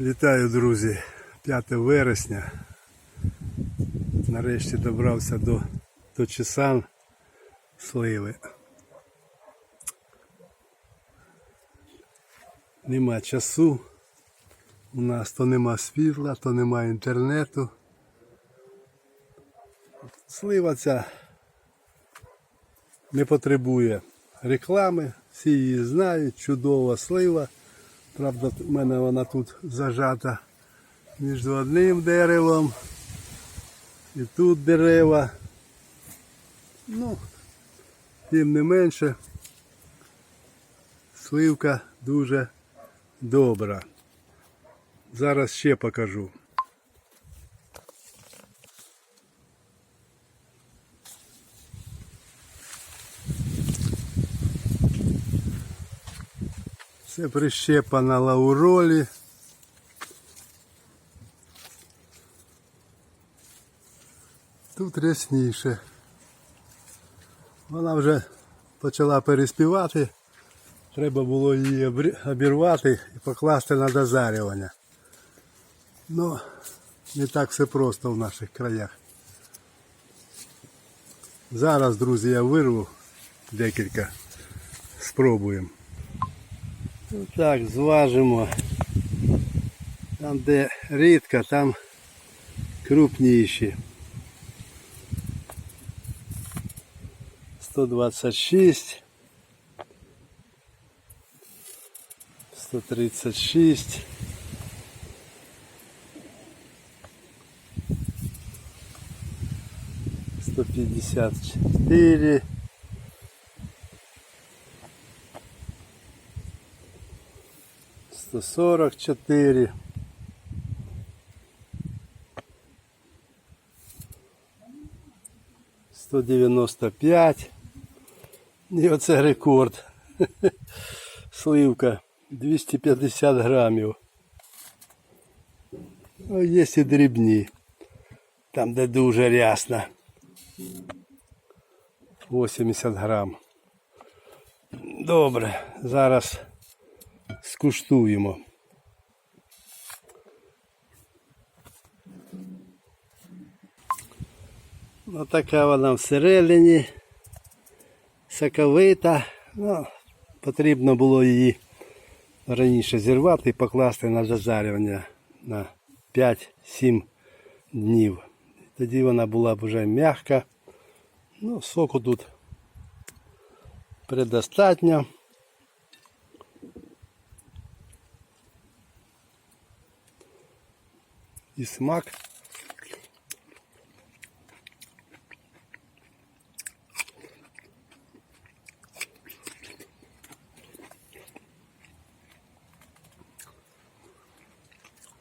Вітаю, друзі! 5 вересня. Нарешті добрався до, до Чесан сливи. Нема часу. У нас то нема світла, то нема інтернету. Слива ця не потребує реклами, всі її знають, чудова слива. Правда, в мене вона тут зажата між одним деревом і тут дерева. Ну, тим не менше, сливка дуже добра. Зараз ще покажу. Це прищепа на лауролі. Тут рясніше. Вона вже почала переспівати. Треба було її обірвати і покласти на дозарювання. Ну, не так все просто в наших краях. Зараз, друзі, я вирву декілька. Спробуємо. Так, зважимо. Там, де рідко, там крупніші. 126. 136. Сто пятьдесят четыре. Сто сорок четыре. Сто девяносто пять. І оце рекорд. Сливка 250 грамів. Ну, є і дрібні. Там, де дуже рясно. 80 грам. Добре, зараз Скуштуємо. Ну, така вона всередині. Соковита. Ну, потрібно було її раніше зірвати і покласти на зажарювання на 5-7 днів. Тоді вона була б вже м'яка. Ну, соку тут предостатньо. І смак.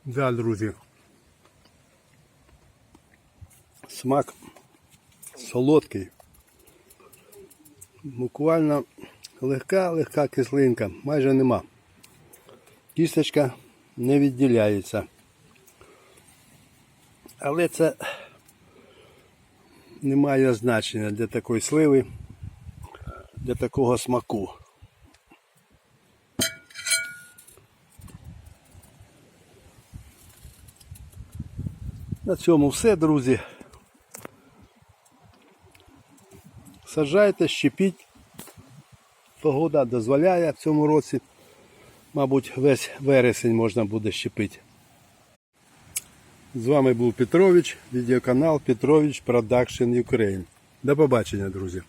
Да, друзі. Смак солодкий. Буквально легка, легка кислинка, майже нема. Кісточка не відділяється. Але це не має значення для такої сливи, для такого смаку. На цьому все, друзі. Саджайте, щепіть. Погода дозволяє в цьому році. Мабуть, весь вересень можна буде щепити. З вами був Петрович, відеоканал Петрович Production Ukraine. До побачення, друзі.